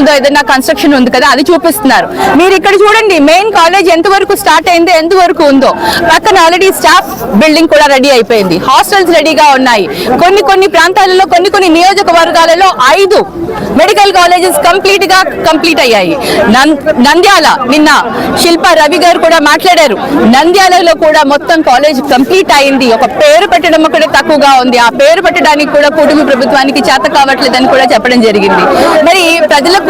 కోట్లతో ఏదైనా కన్స్ట్రక్షన్ ఉంది కదా అది చూపిస్తున్నారు. మీరు ఇక్కడ చూడండి మెయిన్ కాలేజ్ ఎంత వరకు స్టార్ట్ అయిందో ఎంత వరకు ఉందో. పక్కన ఆల్రెడీ స్టాఫ్ బిల్డింగ్ కూడా రెడీ అయిపోయింది. హాస్టల్స్ రెడీగా ఉన్నాయి. కొన్ని కొన్ని ప్రాంతాలలో కొన్ని కొన్ని నియోజకవర్గాలలో ఐదు మెడికల్ కాలేజెస్ కంప్లీట్గా కంప్లీట్ అయ్యాయి. నంద్యాల నిన్న శిల్ప రవి గారు కూడా మాట్లాడారు. నంద్యాలలో కూడా మొత్తం కాలేజ్ కంప్లీట్ అయింది. ఒక పేరు పెట్టడం కూడా తక్కువగా ఉంది. ఆ పేరు పెట్టడానికి కూడా కుటుంబ ప్రభుత్వానికి చేత కావట్లేదని కూడా చెప్పడం జరిగింది. మరి ప్రజలకు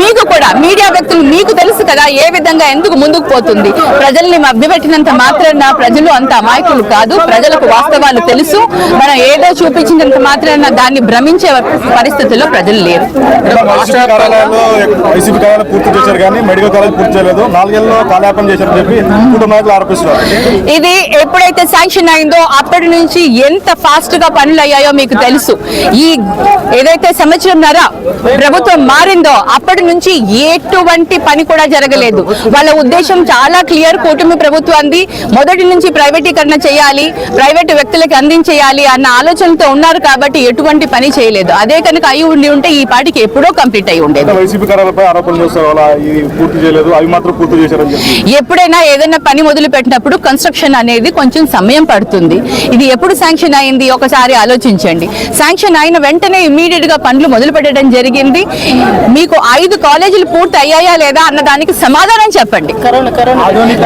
మీకు కూడా మీడియా వ్యక్తులు మీకు తెలుసు కదా ఏ విధంగా ఎందుకు ముందుకు పోతుంది. ప్రజల్ని మభ్యపెట్టినంత మాత్రాన ప్రజలు అంత అమాయకులు కాదు. ప్రజలకు వాస్తవాలు తెలుసు. మనం ఏదో చూపించినంత మాత్రాన దాన్ని భ్రమించే పరిస్థితుల్లో ప్రజలు లేరు. రాష్ట్ర కార్యాలయాల్లో వైసీపీ కార్యాలయం పూర్తి చేశారు కానీ మెడికల్ కాలేజ్ పూర్తి చేయలేదు. నాలుగేళ్ళలో కాలయాపన చేశారని చెప్పి కుటుంబ నాయకులు ఆరోపిస్తున్నారు. ఇది ఎప్పుడైతే శాంక్షన్ అయిందో అప్పటి నుంచి ఎంత ఫాస్ట్గా పనులు అయ్యాయో మీకు తెలుసు. ఈ ఏదైతే సంవత్సరంన్నర ప్రభుత్వం మారిందో అప్పటి నుంచి ఎటువంటి పని కూడా జరగలేదు. వాళ్ళ ఉద్దేశం చాలా క్లియర్ కూటమి ప్రభుత్వాన్ని మొదటి నుంచి ప్రైవేటీకరణ చేయాలి ప్రైవేట్ వ్యక్తులకు అందించేయాలి అన్న ఆలోచనతో ఉన్నారు కాబట్టి ఎటువంటి పని చేయలేదు. అదే కనుక అయి ఉండి ఉంటే ఈ పాటికి ఎప్పుడో కంప్లీట్ అయి ఉండేది. ఎప్పుడైనా ఏదైనా పని మొదలు పెట్టినప్పుడు కన్స్ట్రక్షన్ అనేది కొంచెం సమయం పడుతుంది. ఇది ఎప్పుడు శాంక్షన్ అయింది ఒకసారి ఆలోచించండి. శాంక్షన్ అయిన వెంటనే ఇమీడియట్గా పనులు మొదలు పెట్టడం జరిగింది. మీకు ఐదు కాలేజీలు పూర్తి అయ్యాయా లేదా అన్న దానికి సమాధానం చెప్పండి.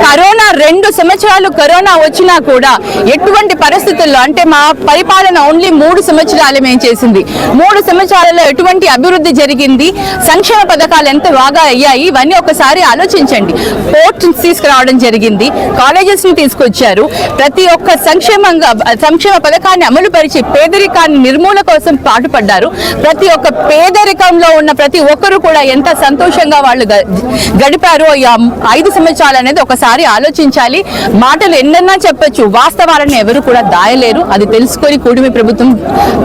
కరోనా రెండు సంవత్సరాలు కరోనా వచ్చినా కూడా ఎటువంటి పరిస్థితుల్లో అంటే మా పరిపాలన ఓన్లీ మూడు సంవత్సరాలు మేము చేసింది. మూడు సంవత్సరాలలో ఎటువంటి అభివృద్ధి జరిగింది? సంక్షేమ పథకాలు ఎంత బాగా అయ్యాయి? ఇవన్నీ ఒకసారి ఆలోచించండి. పోర్ట్ తీసుకురావడం జరిగింది. కాలేజెస్ని తీసుకొచ్చారు. ప్రతి ఒక్క సంక్షేమంగా సంక్షేమ పథకాన్ని అమలు పరిచి పేదరికాన్ని నిర్మూలన కోసం పాటుపడ్డారు. ప్రతి ఒక్క పేదరికంలో ఉన్న ప్రతి ఒక్కరు కూడా ఎంత సంతోషంగా వాళ్ళు గడిపారో ఈ ఐదు సంవత్సరాలు అనేది ఒకసారి ఆలోచించాలి. మాటలు ఎన్నన్నా చెప్పొచ్చు వాస్తవాలను ఎవరు కూడా దాయలేరు. అది తెలుసుకొని కూడిమి ప్రభుత్వం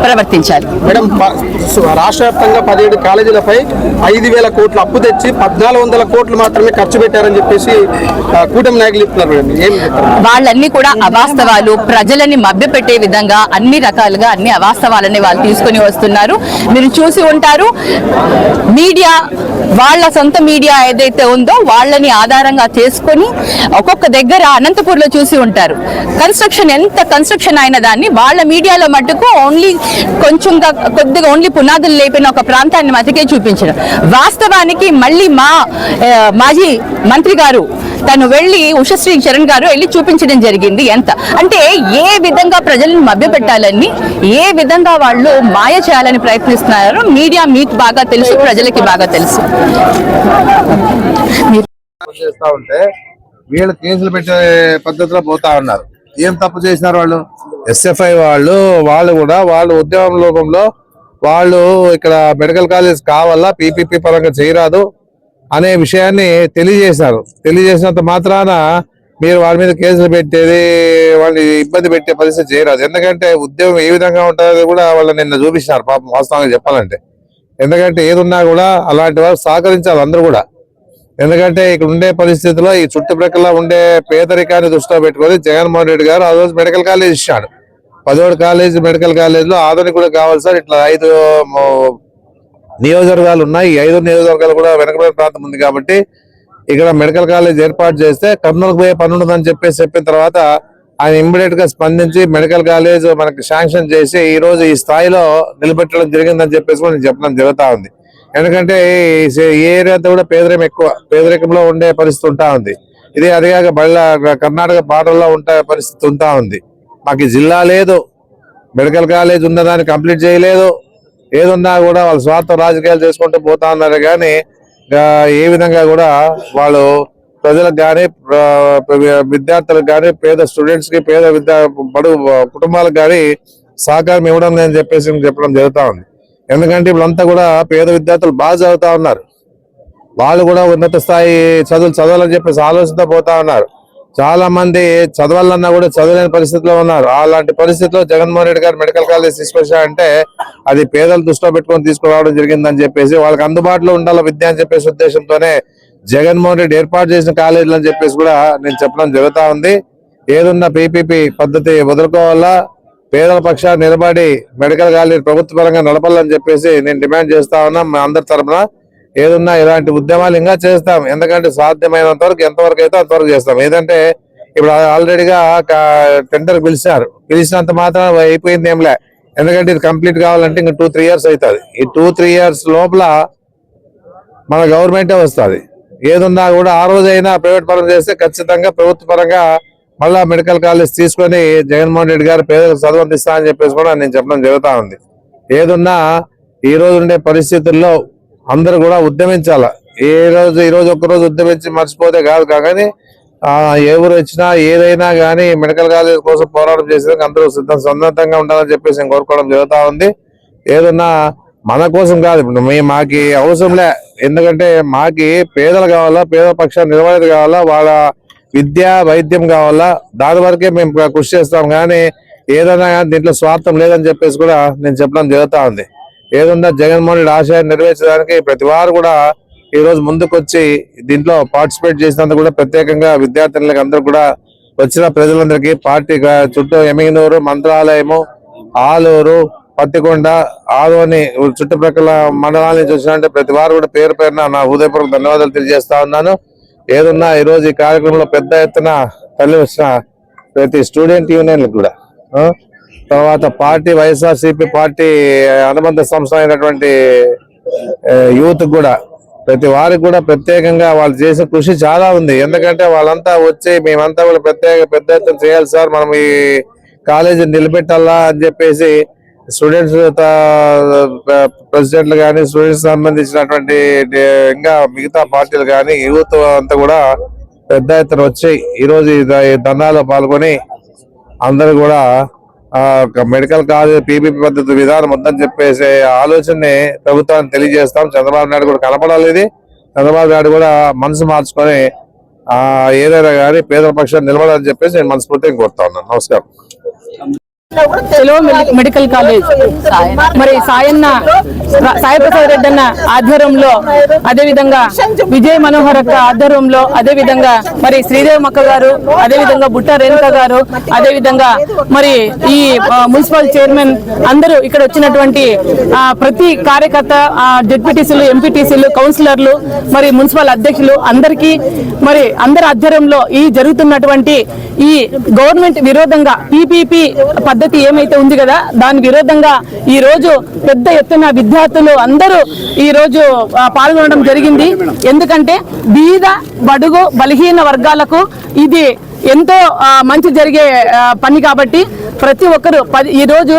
ప్రవర్తించాలి. మేడం రాష్ట్ర వ్యాప్తంగా పదిహేడు కాలేజీలపై ఐదు వేల కోట్లు అప్పు తెచ్చి పద్నాలుగు వందల కోట్లు మాత్రమే ఖర్చు పెట్టారని చెప్పేసి కూటమి నాయకులు చెప్తున్నారు వాళ్ళన్నీ కూడా అవాస్తవాలు ప్రజలని మభ్యపెట్టే విధంగా అన్ని రకాలుగా అన్ని అవాస్తవాలని వాళ్ళు తీసుకొని వస్తున్నారు. మీరు చూసి ఉంటారు. మీడియా వాళ్ళ సొంత మీడియా ఏదైతే ఉందో వాళ్ళని ఆధారంగా చేసుకొని ఒక్కొక్క దగ్గర అనంతపూర్లో చూసి ఉంటారు. కన్స్ట్రక్షన్ ఎంత కన్స్ట్రక్షన్ అయిన దాన్ని వాళ్ళ మీడియాలో మట్టుకు ఓన్లీ కొంచెంగా కొద్దిగా ఓన్లీ పునాదులు లేపిన ఒక ప్రాంతాన్ని మతికే చూపించడం. వాస్తవానికి మళ్ళీ మా మాజీ మంత్రి గారు తను వెళ్ళి ఉషశ్రీ చరణ్ గారు వెళ్ళి చూపించడం జరిగింది. ఎంత? అంటే ఏ విధంగా ప్రజలను మభ్యపెట్టాలని ఏ విధంగా వాళ్ళు మాయ చేయాలని ప్రయత్నిస్తున్నారో మీడియా మీకు బాగా తెలుసు ప్రజలకి బాగా తెలుసు. చేస్తా ఉంటే వీళ్ళు కేసులు పెట్టే పద్ధతిలో పోతా ఉన్నారు. ఏం తప్పు చేసినారు వాళ్ళు? ఎస్ఎఫ్ఐ వాళ్ళు వాళ్ళు కూడా వాళ్ళు ఉద్యమం లోపంలో వాళ్ళు ఇక్కడ మెడికల్ కాలేజ్ కావాలా పీపీపీ పరంగా చేయరాదు. అనే విషయాన్ని తెలియజేశారు. తెలియజేసినంత మాత్రాన మీరు వాళ్ళ మీద కేసులు పెట్టేది వాళ్ళని ఇబ్బంది పెట్టే పరిస్థితి చేయరాదు. ఎందుకంటే ఉద్యోగం ఏ విధంగా ఉంటుందో కూడా వాళ్ళు నిన్న చూపించినారు పాపం వాస్తవంగా చెప్పాలంటే. ఎందుకంటే ఏదున్నా కూడా అలాంటి వారు సహకరించాలి అందరూ కూడా. ఎందుకంటే ఇక్కడ ఉండే పరిస్థితిలో ఈ చుట్టుప్రక్కల ఉండే పేదరికాన్ని దృష్టిలో పెట్టుకొని జగన్మోహన్ రెడ్డి గారు ఆ రోజు మెడికల్ కాలేజ్ ఇచ్చాడు. పదోడు కాలేజ్ మెడికల్ కాలేజ్లో ఆధునిక కూడా కావాలి సార్ ఇట్లా ఐదు నియోజకవర్గాలు ఉన్నాయి. ఐదు నియోజకవర్గాలు కూడా వెనకబడిన ప్రాంతం ఉంది కాబట్టి ఇక్కడ మెడికల్ కాలేజ్ ఏర్పాటు చేస్తే కర్నూలుకు పోయే పని ఉండదని చెప్పేసి చెప్పిన తర్వాత ఆయన ఇమ్మీడియట్గా స్పందించి మెడికల్ కాలేజ్ మనకి శాంక్షన్ చేసి ఈ రోజు ఈ స్థాయిలో నిలబెట్టడం జరిగిందని చెప్పేసి కూడా నేను చెప్పడం జరుగుతా ఉంది. ఎందుకంటే ఈ ఏరియా అంతా కూడా పేదరికం ఎక్కువ పేదరికంలో ఉండే పరిస్థితి ఉంటా ఉంది. ఇది అదిగాక బళ్ళ కర్ణాటక బార్డర్లో ఉండే పరిస్థితి ఉంటా ఉంది. మాకు జిల్లా లేదు. మెడికల్ కాలేజ్ ఉన్నదాన్ని కంప్లీట్ చేయలేదు. ఏదున్నా కూడా వాళ్ళ స్వార్థ రాజకీయాలు చేసుకుంటూ పోతా ఉన్నారు కానీ ఏ విధంగా కూడా వాళ్ళు ప్రజలకు కానీ విద్యార్థులకు కానీ పేద స్టూడెంట్స్కి పేద విద్యా బడు కుటుంబాలకు కానీ సహకారం ఇవ్వడం లేదని చెప్పేసి చెప్పడం జరుగుతా ఉంది. ఎందుకంటే వీళ్ళంతా కూడా పేద విద్యార్థులు బాగా చదువుతా ఉన్నారు. వాళ్ళు కూడా ఉన్నత స్థాయి చదువులు చదవాలని చెప్పేసి ఆలోచనతో పోతా ఉన్నారు. చాలా మంది చదవాలన్నా కూడా చదవలేని పరిస్థితిలో ఉన్నారు. అలాంటి పరిస్థితిలో జగన్మోహన్ రెడ్డి గారు మెడికల్ కాలేజ్ తీసుకొచ్చారంటే అది పేదలు దృష్టిలో పెట్టుకొని తీసుకురావడం జరిగిందని చెప్పేసి వాళ్ళకి అందుబాటులో ఉండాలి విద్య అని చెప్పేసి ఉద్దేశంతోనే జగన్మోహన్ రెడ్డి ఏర్పాటు చేసిన కాలేజీలు అని చెప్పేసి కూడా నేను చెప్పడం జరుగుతా ఉంది. ఏదున్న పీపీపీ పద్ధతి వదులుకోవాలా? పేదల పక్షాన్ని నిలబడి మెడికల్ కాలేజీ ప్రభుత్వ పరంగా నడపాలని చెప్పేసి నేను డిమాండ్ చేస్తా ఉన్నా మా అందరి తరపున. ఏదున్నా ఇలాంటి ఉద్యమాలు ఇంకా చేస్తాం. ఎందుకంటే సాధ్యమైనంత వరకు ఎంతవరకు అయితే అంతవరకు చేస్తాం. ఏదంటే ఇప్పుడు ఆల్రెడీగా టెండర్ పిలిచారు. పిలిచినంత మాత్రం అయిపోయింది ఏంలే ఎందుకంటే ఇది కంప్లీట్ కావాలంటే ఇంకా టూ త్రీ ఇయర్స్ అవుతుంది. ఈ టూ త్రీ ఇయర్స్ లోపల మన గవర్నమెంటే వస్తుంది. ఏదున్నా కూడా ఆ రోజైనా ప్రైవేట్ పరం చేస్తే ఖచ్చితంగా ప్రభుత్వ పరంగా మళ్ళా మెడికల్ కాలేజ్ తీసుకొని జగన్మోహన్ రెడ్డి గారు పేదలకు చదువు అందిస్తా అని చెప్పేసి కూడా నేను చెప్పడం జరుగుతూ ఉంది. ఏదున్నా ఈ రోజు ఉండే పరిస్థితుల్లో అందరూ కూడా ఉద్యమించాల? ఏ రోజు ఈ రోజు ఒక్క రోజు ఉద్యమించి మర్చిపోతే కాదు కానీ ఎవరు వచ్చినా ఏదైనా కానీ మెడికల్ కాలేజ్ కోసం పోరాటం చేసేందుకు అందరూ సిద్ధం సన్నద్ధంగా ఉండాలని చెప్పేసి నేను కోరుకోవడం జరుగుతూ ఉంది. ఏదన్నా మన కోసం కాదు ఇప్పుడు మీ మాకి అవసరంలే ఎందుకంటే మాకి పేదలు కావాలా పేద పక్షాన్ని నిలబడేది కావాలా వాళ్ళ విద్య వైద్యం కావాలా. దాని వరకే మేము కృషి చేస్తాం కానీ ఏదైనా కానీ దీంట్లో స్వార్థం లేదని చెప్పేసి కూడా నేను చెప్పడం జరుగుతూ ఉంది. ఏదన్నా జగన్మోహన్ రెడ్డి ఆశయాన్ని నెరవేర్చడానికి ప్రతి వారు కూడా ఈ రోజు ముందుకొచ్చి దీంట్లో పార్టిసిపేట్ చేసినందుకు కూడా ప్రత్యేకంగా విద్యార్థులకు అందరూ కూడా వచ్చిన ప్రజలందరికీ పార్టీ చుట్టూ ఎమిగినూరు మంత్రాలయము ఆలూరు పత్తికొండ ఆదోని చుట్టుప్రక్కల మండలాల నుంచి వచ్చినట్టు ప్రతి వారు కూడా పేరు పేరున నా హృదయపూర్వక ధన్యవాదాలు తెలియజేస్తా ఉన్నాను. ఏదన్నా ఈ రోజు ఈ కార్యక్రమంలో పెద్ద ఎత్తున తల్లి వచ్చిన ప్రతి స్టూడెంట్ యూనియన్ కూడా తర్వాత పార్టీ వైఎస్ఆర్సీపీ పార్టీ అనుబంధ సంస్థ అయినటువంటి యూత్ కూడా ప్రతి వారికి కూడా ప్రత్యేకంగా వాళ్ళు చేసిన కృషి చాలా ఉంది. ఎందుకంటే వాళ్ళంతా వచ్చి మేమంతా కూడా ప్రత్యేక పెద్ద ఎత్తున చేయాలి సార్ మనం ఈ కాలేజీ నిలబెట్టాలా అని చెప్పేసి స్టూడెంట్స్ ప్రెసిడెంట్లు కానీ స్టూడెంట్స్ సంబంధించినటువంటి ఇంకా మిగతా పార్టీలు కానీ యూత్ అంతా కూడా పెద్ద ఎత్తున వచ్చి ఈరోజు ఈ ధర్నాలో పాల్గొని అందరూ కూడా మెడికల్ కాలేజ్ పీపీపీ పద్ధతి విధానం ఉందని చెప్పేసే ఆలోచనని ప్రభుత్వాన్ని తెలియజేస్తాం. చంద్రబాబు నాయుడు కూడా కనపడాలి చంద్రబాబు నాయుడు కూడా మనసు మార్చుకొని ఆ ఏదైనా కానీ పేదల పక్షాన్ని నిలబడాలని చెప్పేసి నేను మనస్ఫూర్తిగా కోరుతా ఉన్నాను. నమస్కారం. సెలవు మెడి- మెడికల్ కాలేజ్ మరి సాయన్న సాయిప్రసాద్ రెడ్డి అన్న ఆధ్వర్యంలో అదే విధంగా విజయ్ మనోహర్ అక్క ఆధ్వర్యంలో అదే విధంగా మరి శ్రీదేవి మక్క గారు అదే విధంగా బుట్ట రేణుక గారు అదే విధంగా మరి ఈ మున్సిపల్ చైర్మన్ అందరూ ఇక్కడ వచ్చినటువంటి ప్రతి కార్యకర్త జెడ్పీటీసీలు ఎంపీటీసీలు కౌన్సిలర్లు మరి మున్సిపల్ అధ్యక్షులు అందరికీ మరి అందరి ఆధ్వర్యంలో ఈ జరుగుతున్నటువంటి ఈ గవర్నమెంట్ విరోధంగా పీపీపీ పద్ధతి ఏమైతే ఉంది కదా దాని విరోధంగా ఈ రోజు పెద్ద ఎత్తున విద్యార్థులు అందరూ ఈ రోజు పాల్గొనడం జరిగింది. ఎందుకంటే బీద బడుగు బలహీన వర్గాలకు ఇది ఎంతో మంచి జరిగే పని కాబట్టి ప్రతి ఒక్కరు పది ఈ రోజు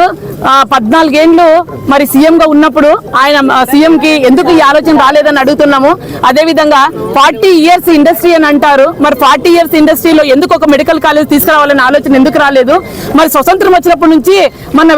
పద్నాలుగేండ్లు మరి సీఎం గా ఉన్నప్పుడు ఆయన సీఎం కి ఎందుకు ఈ ఆలోచన రాలేదని అడుగుతున్నాము. అదే విధంగా ఫార్టీ ఇయర్స్ ఇండస్ట్రీ అని అంటారు. మరి ఫార్టీ ఇయర్స్ ఇండస్ట్రీలో ఎందుకు ఒక మెడికల్ కాలేజ్ తీసుకురావాలనే ఆలోచన ఎందుకు రాలేదు? మరి స్వతంత్రం వచ్చినప్పటి నుంచి మన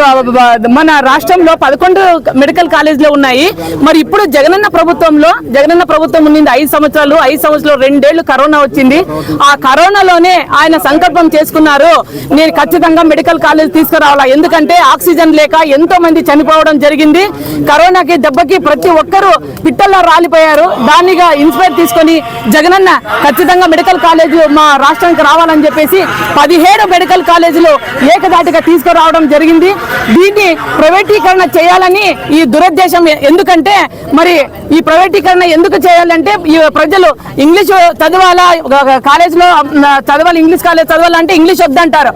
మన రాష్ట్రంలో పదకొండు మెడికల్ కాలేజీలు ఉన్నాయి. మరి ఇప్పుడు జగనన్న ప్రభుత్వంలో జగనన్న ప్రభుత్వం ఉన్నింది ఐదు సంవత్సరాలు ఐదు సంవత్సరాలు రెండేళ్ళు కరోనా వచ్చింది. ఆ కరోనాలోనే ఆయన సంకల్పం చేసుకున్నారు. నేను ఖచ్చితంగా మెడికల్ కాలేజ్ తీసుకురావాలా. ఎందుకంటే ఆక్సిజన్ లేక ఎంతో మంది చనిపోవడం జరిగింది. కరోనాకి దెబ్బకి ప్రతి ఒక్కరూ పిట్టల్లో రాలిపోయారు. దానిగా ఇన్స్పైర్ తీసుకొని జగనన్న ఖచ్చితంగా మెడికల్ కాలేజ్ మా రాష్ట్రానికి రావాలని చెప్పేసి పదిహేడు మెడికల్ కాలేజీలు ఏకదాటిగా తీసుకురావడం జరిగింది. దీన్ని ప్రైవేటీకరణ చేయాలని ఈ దురుద్దేశం ఎందుకంటే మరి ఈ ప్రైవేటీకరణ ఎందుకు చేయాలంటే ఈ ప్రజలు ఇంగ్లీష్ చదవాలా కాలేజీలో చదవాలి ఇంగ్లీష్ కాలేజ్ చదవాలంటే ఇంగ్లీష్ వద్దంటారు.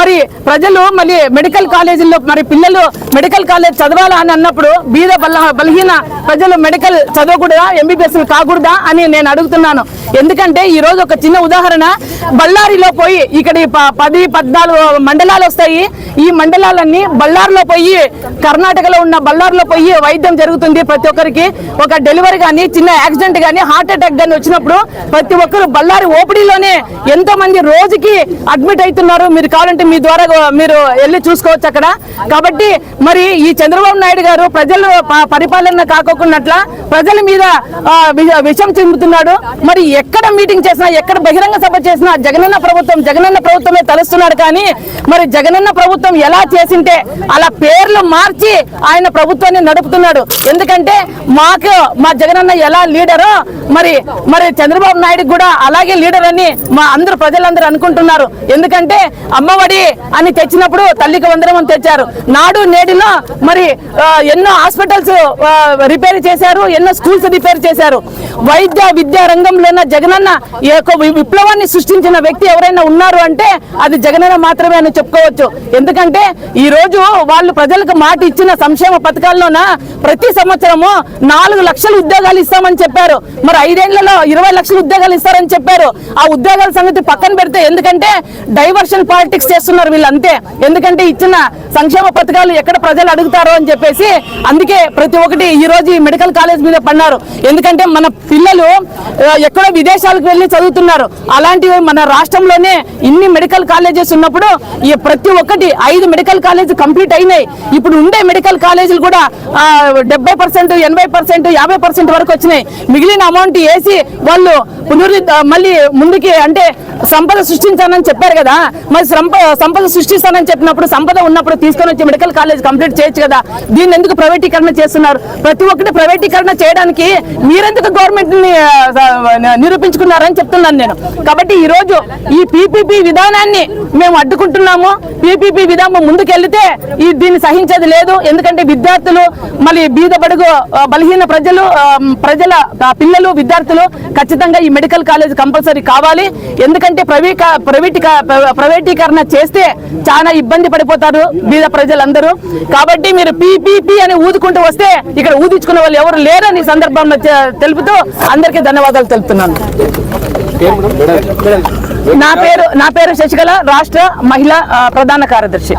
మరి ప్రజలు మళ్ళీ మెడికల్ కాలేజీల్లో మరి పిల్లలు మెడికల్ కాలేజ్ చదవాలా అని అన్నప్పుడు బీద బల బలహీన ప్రజలు మెడికల్ చదవకూడదా ఎంబీబీఎస్ కాకూడదా అని నేను అడుగుతున్నాను. ఎందుకంటే ఈ రోజు ఒక చిన్న ఉదాహరణ బళ్ళారిలో పోయి ఇక్కడ ప- పది పద్నాలుగు మండలాలు వస్తాయి. ఈ మండలాలన్నీ బళ్ళారిలో పోయి కర్ణాటకలో ఉన్న బళ్ళారిలో పోయి వైద్యం జరుగుతుంది ప్రతి ఒక్కరికి. ఒక డెలివరీ కానీ చిన్న యాక్సిడెంట్ కానీ హార్ట్ అటాక్ కానీ వచ్చినప్పుడు ప్రతి ఒక్కరు బళ్ళారి ఓపిడీలోనే ఎంతో మంది రోజుకి అడ్మిట్ అవుతున్నారు. మీరు కావాలంటే మీ ద్వారా మీరు వెళ్ళి చూసుకోవచ్చు అక్కడ. కాబట్టి మరి ఈ చంద్రబాబు నాయుడు గారు ప్రజలు ప- పరిపాలన కాకోకున్నట్ల ప్రజల మీద వి- విషం చెందుతున్నాడు మరి ఎక్కడ మీటింగ్ చేసినా ఎక్కడ బహిరంగ సభ చేసినా జగనన్న ప్రభుత్వం జగనన్న ప్రభుత్వమే తలుస్తున్నాడు కానీ మరి జగనన్న ప్రభుత్వం ఎలా చేసింటే అలా పేర్లు మార్చి ఆయన ప్రభుత్వాన్ని నడుపుతున్నాడు. ఎందుకంటే మాకు మా జగనన్న ఎలా లీడరో మరి మరి చంద్రబాబు నాయుడు కూడా అలాగే లీడర్ అని మా అందరు ప్రజలందరూ అనుకుంటున్నారు. ఎందుకంటే అమ్మఒడి అని తెచ్చినప్పుడు తల్లికి వందనం అని తెచ్చారు. నాడు నేడులో మరి ఎన్నో హాస్పిటల్స్ రిపేర్ చేశారు ఎన్నో స్కూల్స్ రిపేర్ చేశారు. వైద్య విద్యా రంగంలోన జగనన్న యొక్క విప్లవాన్ని సృష్టించిన వ్యక్తి ఎవరైనా ఉన్నారు అంటే అది జగనన్న మాత్రమే అని చెప్పుకోవచ్చు. ఎందుకంటే ఈ రోజు వాళ్ళు ప్రజలకు మాట ఇచ్చిన సంక్షేమ పథకాల్లోన ప్రతి సంవత్సరము నాలుగు లక్షల ఉద్యోగాలు ఇస్తామని చెప్పారు. మరి ఐదేళ్ళలో ఇరవై లక్షల ఉద్యోగాలు ఇస్తారని చెప్పారు. ఆ ఉద్యోగాల సంగతి పక్కన పెడితే ఎందుకంటే డైవర్షన్ పాలిటిక్స్ చేస్తున్నారు వీళ్ళంతే. ఎందుకంటే ఇచ్చిన సంక్షేమ పథకాలు ఎక్కడ ప్రజలు అడుగుతారో అని చెప్పేసి అందుకే ప్రతి ఒక్కటి ఈ రోజు మెడికల్ కాలేజ్ మీద పడినారు. ఎందుకంటే మన పిల్లలు ఎక్కడో విదేశాలకు వెళ్ళి చదువుతున్నారు. అలాంటివి మన రాష్ట్రంలోనే ఇన్ని మెడికల్ కాలేజెస్ ఉన్నప్పుడు ఈ ప్రతి ఒక్కటి ఐదు మెడికల్ కాలేజ్ కంప్లీట్ అయినాయి. ఇప్పుడు ఉండే మెడికల్ కాలేజీలు కూడా డెబ్బై పర్సెంట్ ఎనభై పర్సెంట్ యాభై పర్సెంట్ వరకు వచ్చినాయి. మిగిలిన అమౌంట్ వేసి వాళ్ళు పునరుద్ధ మళ్ళీ ముందుకి అంటే సంపద సృష్టించానని చెప్పారు కదా. మరి సంప సంపద సృష్టిస్తానని చెప్పినప్పుడు సంపద ఉన్నప్పుడు తీసుకొని నుంచి మెడికల్ కాలేజ్ కంప్లీట్ చేయొచ్చు కదా? దీన్ని ఎందుకు ప్రైవేటీకరణ చేస్తున్నారు? ప్రతి ఒక్కటి ప్రైవేటీకరణ చేయడానికి మీరెందుకు గవర్నమెంట్ని నిరూపించుకున్నారని చెప్తున్నాను నేను. కాబట్టి ఈ రోజు ఈ పీపీపీ విధానాన్ని మేము అడ్డుకుంటున్నాము. పీపీపీ విధానం ముందుకెళ్తే ఈ దీన్ని సహించేది లేదు. ఎందుకంటే విద్యార్థులు మళ్ళీ బీద బడుగు బలహీన ప్రజలు ప్రజల పిల్లలు విద్యార్థులు ఖచ్చితంగా ఈ మెడికల్ కాలేజ్ కంపల్సరీ కావాలి. ఎందుకంటే ప్రైవేట్ ప్రైవేటీకరణ చేస్తే చాలా ఇబ్బంది పడిపోతారు బీద ప్రజలందరూ. కాబట్టి మీరు పీపీపీ అని ఊదుకుంటూ వస్తే ఇక్కడ ఊదించుకునే వాళ్ళు ఎవరు లేరని సందర్భంలో తెలుపుతూ అందరికీ ధన్యవాదాలు తెలుపుతున్నాను. నా పేరు నా పేరు శశికళ రాష్ట్ర మహిళా ప్రధాన కార్యదర్శి.